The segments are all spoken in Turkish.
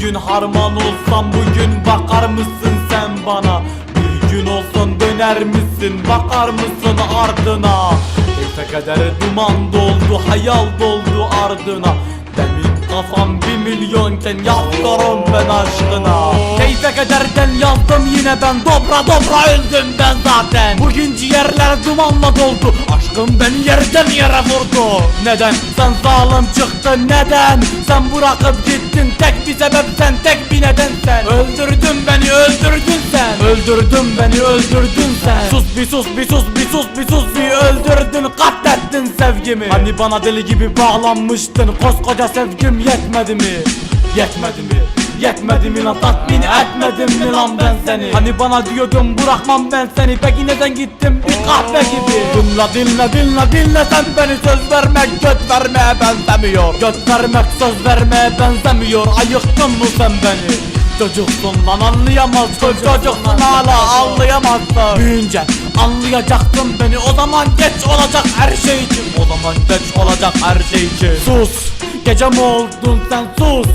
Bugün harman olsam bugün bakar mısın sen bana? Bir gün olsun döner misin? Bakar mısın ardına? Keyfe kadere duman doldu hayal doldu ardına. Demin kafam bir milyonken yazıyorum ben aşkına yine ben dobra dobra öldüm ben zaten. Bugün ciğerler dumanla doldu. Aşkım beni yerden yere vurdu. Neden sen zalim çıktın neden? Sen bırakıp gittin tek bir sebep sen tek bir neden sen. Öldürdün beni öldürdün sen. Öldürdün beni öldürdün sen. Sus bir sus bir sus bir sus bir sus bir öldürdün katlettin sevgimi. Hani bana deli gibi bağlanmıştın koskoca sevgim yetmedi mi Yetmedi mi? Yetmedi mi lan? Tatmin etmedim mi lan ben seni? Hani bana diyordun bırakmam ben seni. Peki neden gittin bir kahve gibi. Dinle dinle dinle dinle sen beni. Söz vermek göt vermeye benzemiyor. Göt vermek söz vermeye benzemiyor. Ayıktın mı sen beni? Çocuksun lan anlayamazsın Çocuksun hala anlayamazsın. Büyünce anlayacaktın beni. O zaman geç olacak her şey için. O zaman geç olacak her şey için. Sus Gece mi oldun sen sus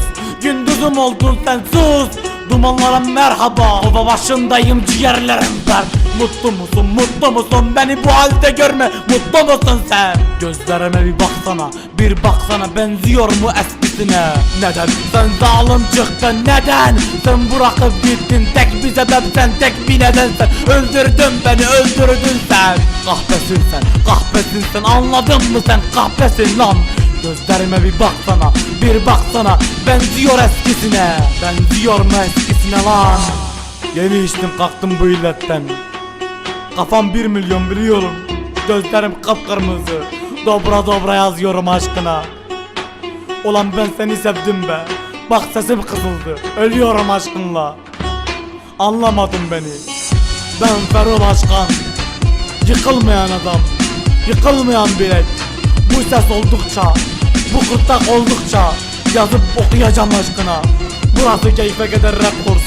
Gündüzüm oldun sen sus. Dumanlara merhaba. Baba başındayım ciğerlerim ben Mutlu musun mutlu musun? Beni bu halde görme. Mutlu musun sen? Gözlerime bir baksana. Bir baksana benziyor mu eskisine? Neden? Sen zalim çıktın neden? Sen bırakıp gittin. Tek bir sebep sen tek bir neden sen. Öldürdün beni öldürdün sen. Kahpesin sen kahpesin sen. Anladın mı sen? Kahpesin lan Gözlerime bir baksana bir baksana. Benziyor eskisine Benziyor mu eskisine lan? Yeni içtim kalktım bu illetten. Kafam bir milyon biliyorum. Gözlerim kapkırmızı Dobra dobra yazıyorum aşkına. Ulan ben seni sevdim be. Bak sesim kısıldı Ölüyorum aşkınla. Anlamadın beni. Ben Ferro Başkan. Yıkılmayan adam. Yıkılmayan bilek Bu ses oldukça Bu kırtlak oldukça Yazıp okuyacağım aşkına. Burası keyfe keder rap kurs.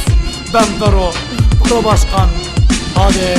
Ben Fero Pro Başkan. Hadi